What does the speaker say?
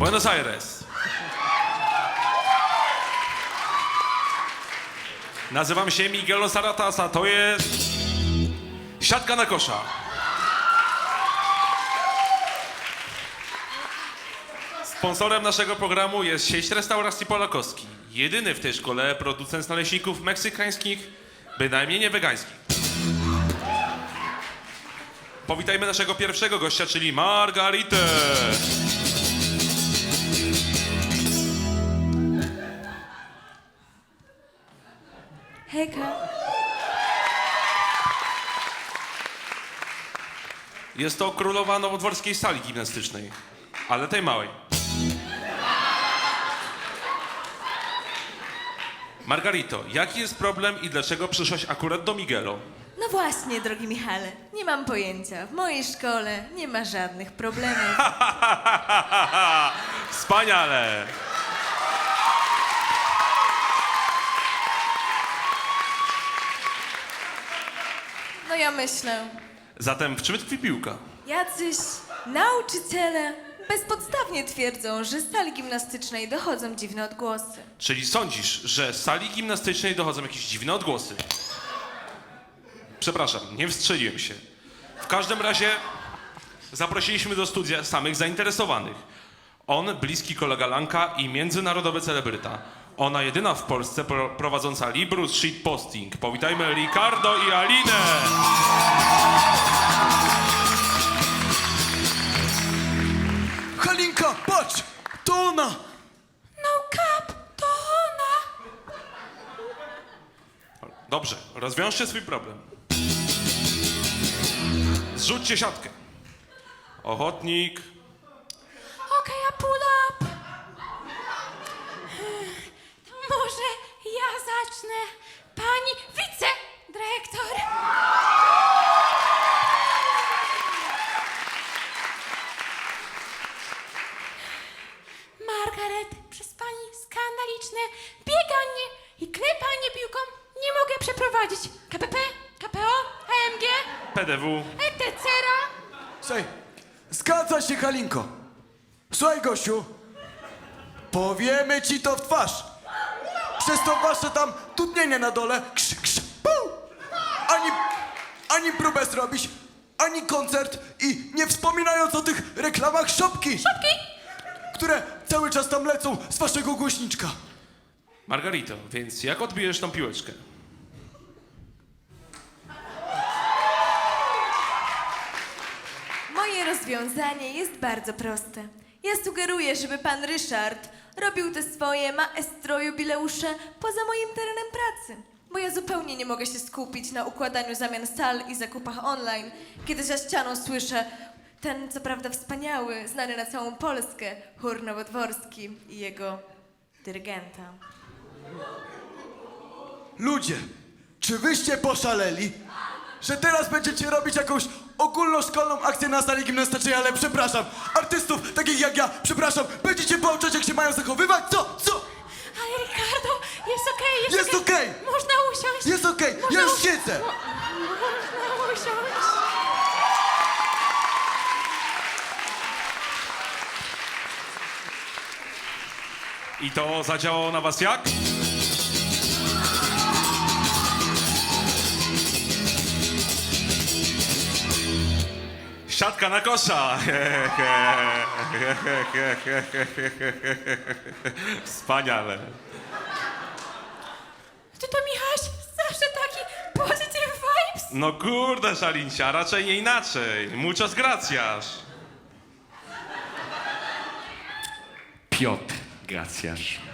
Buenos Aires. Nazywam się Miguel Saratasa, to jest siatka na kosza. Sponsorem naszego programu jest sieć restauracji Polakowski. Jedyny w tej szkole producent naleśników meksykańskich, bynajmniej nie wegańskich. Powitajmy naszego pierwszego gościa, czyli Margaritę. Hejka. Jest to królowa nowodworskiej sali gimnastycznej, ale tej małej. Margarito, jaki jest problem i dlaczego przyszłaś akurat do Miguelo? No właśnie, drogi Michale, nie mam pojęcia. W mojej szkole nie ma żadnych problemów. Wspaniale! No ja myślę, Zatem w czym tkwi piłka? jacyś nauczyciele bezpodstawnie twierdzą, że z sali gimnastycznej dochodzą dziwne odgłosy. Czyli sądzisz, że z sali gimnastycznej dochodzą jakieś dziwne odgłosy? Przepraszam, nie wstrzeliłem się. W każdym razie zaprosiliśmy do studia samych zainteresowanych. On, bliski kolega Lanka i międzynarodowy celebryta. Ona jedyna w Polsce pro, prowadząca Librus Shitposting. Powitajmy Ricardo i Alinę! Halinka, patrz! To ona! No kap, to ona! Dobrze, rozwiążcie swój problem. Zrzućcie siatkę. Ochotnik, Może ja zacznę. Pani wicedyrektor. Margaret, przez pani skandaliczne bieganie i klepanie piłką nie mogę przeprowadzić. KPP, KPO, AMG, PDW. etc. Słuchaj, zgadza się Halinko. Słuchaj gościu, powiemy ci to w twarz. Przez to wasze tam tutnienie na dole, krz, krz, pu! Ani, ani próbę zrobić, ani koncert i nie wspominając o tych reklamach szopki. Szopki? Które cały czas tam lecą z waszego głośniczka. Margarito, więc jak odbijesz tą piłeczkę? Moje rozwiązanie jest bardzo proste. Ja sugeruję, żeby pan Ryszard robił te swoje maestro jubileusze poza moim terenem pracy. Bo ja zupełnie nie mogę się skupić na układaniu zamian sal i zakupach online, kiedy za ścianą słyszę ten, co prawda wspaniały, znany na całą Polskę, chór nowodworski i jego dyrygenta. Ludzie, czy wyście poszaleli? Że teraz będziecie robić jakąś ogólnoszkolną akcję na sali gimnastycznej, ale przepraszam, artystów takich jak ja, przepraszam, będziecie pouczać jak się mają zachowywać? Co? Co? Ale Ricardo, jest okej, jest, Jest okej. Można usiąść. Jest okej, ja już u- siedzę. Można usiąść. I to zadziałało na was jak? Siatka na kosza! Wspaniale. Ty to Michaś, zawsze taki positive vibes. No kurde, Szalincia, raczej nie inaczej. Muchas gracias. Piotr Gracjasz.